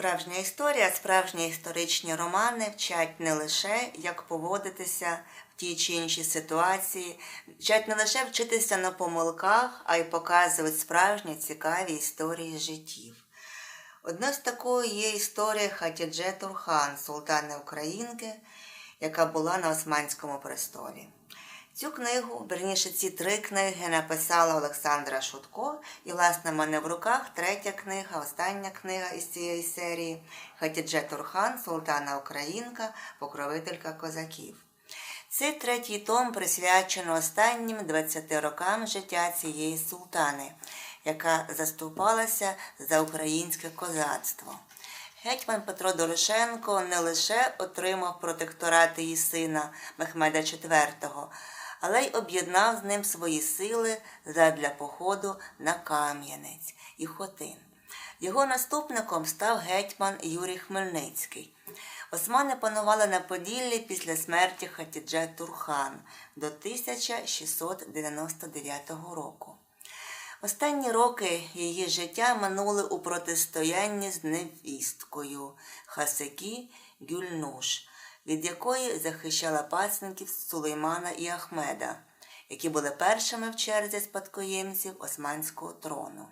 Справжня історія, справжні історичні романи вчать не лише як поводитися в тій чи іншій ситуації, вчать не лише вчитися на помилках, а й показують справжні цікаві історії життів. Одна з такої є історія Хатідже Турхан, султани Українки, яка була на Османському престолі. Цю книгу, верніше, ці три книги написала Олександра Шутко, і, власне, в мене в руках третя книга, остання книга із цієї серії Хатідже Турхан, Султана Українка, покровителька козаків. Цей третій том присвячено останнім 20 рокам життя цієї султани, яка заступалася за українське козацтво. Гетьман Петро Дорошенко не лише отримав протекторат її сина Мехмеда IV, але й об'єднав з ним свої сили задля походу на Кам'янець і Хотин. Його наступником став гетьман Юрій Хмельницький. Османи панували на Поділлі після смерті Хатідже Турхан до 1699 року. Останні роки її життя минули у протистоянні з невісткою Хасекі Гюльнуш, від якої захищала пасенків Сулеймана і Ахмеда, які були першими в черзі спадкоємців Османського трону.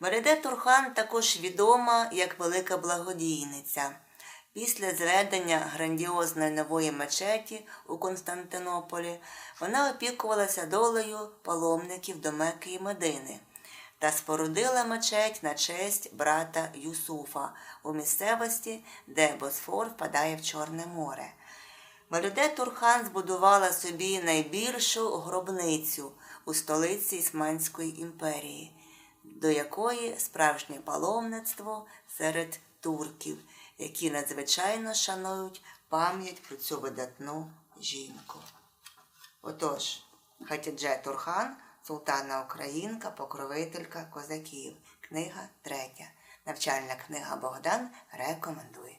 Мереде Турхан також відома як велика благодійниця. Після зведення грандіозної нової мечеті у Константинополі вона опікувалася долею паломників до Мекки і Медини та спорудила мечеть на честь брата Юсуфа у місцевості, де Босфор впадає в Чорне море. Малюде Турхан збудувала собі найбільшу гробницю у столиці Ісманської імперії, до якої справжнє паломництво серед турків, які надзвичайно шанують пам'ять про цю видатну жінку. Отож, Хатідже Турхан, султана Українка, покровителька козаків. Книга третя. Навчальна книга Богдан рекомендує.